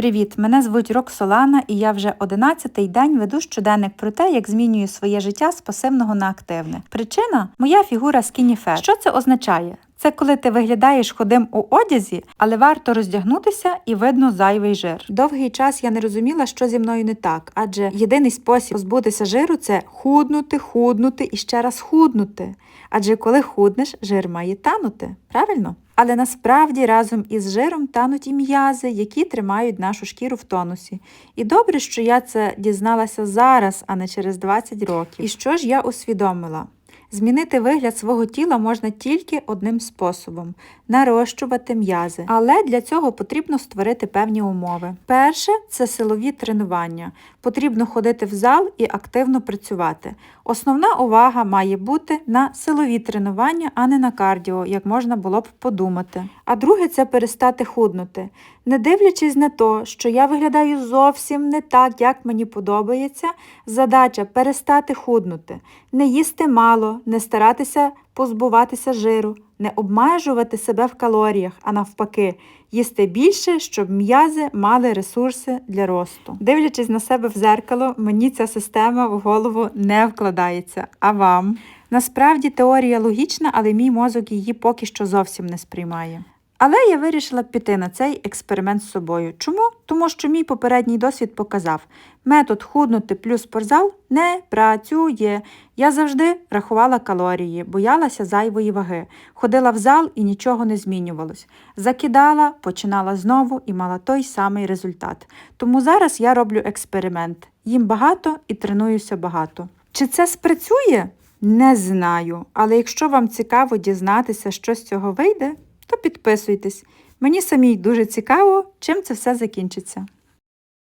Привіт! Мене звуть Роксолана, і я вже 11-й день веду щоденник про те, як змінюю своє життя з пасивного на активне. Причина моя фігура skinny. Що це означає? Це коли ти виглядаєш ходим у одязі, але варто роздягнутися і видно зайвий жир. Довгий час я не розуміла, що зі мною не так, адже єдиний спосіб позбутися жиру це худнути, худнути і ще раз худнути. Адже коли худнеш, жир має танути, правильно? Але насправді разом із жиром тануть і м'язи, які тримають нашу шкіру в тонусі. І добре, що я це дізналася зараз, а не через 20 років. І що ж я усвідомила? Змінити вигляд свого тіла можна тільки одним способом нарощувати м'язи. Але для цього потрібно створити певні умови. Перше це силові тренування. Потрібно ходити в зал і активно працювати. Основна увага має бути на силові тренування, а не на кардіо, як можна було б подумати. А друге це перестати худнути. Не дивлячись на те, що я виглядаю зовсім не так, як мені подобається, задача перестати худнути, не їсти мало, не старатися позбуватися жиру, не обмежувати себе в калоріях, а навпаки, їсти більше, щоб м'язи мали ресурси для росту. Дивлячись на себе в зеркало, мені ця система в голову не вкладається. А вам? Насправді теорія логічна, але мій мозок її поки що зовсім не сприймає. Але я вирішила піти на цей експеримент з собою. Чому? Тому що мій попередній досвід показав, метод худнути плюс спортзал не працює. Я завжди рахувала калорії, боялася зайвої ваги, ходила в зал і нічого не змінювалось. Закидала, починала знову і мала той самий результат. Тому зараз я роблю експеримент. Їм багато і тренуюся багато. Чи це спрацює? Не знаю. Але якщо вам цікаво дізнатися, що з цього вийде, підписуйтесь. Мені самій дуже цікаво, чим це все закінчиться.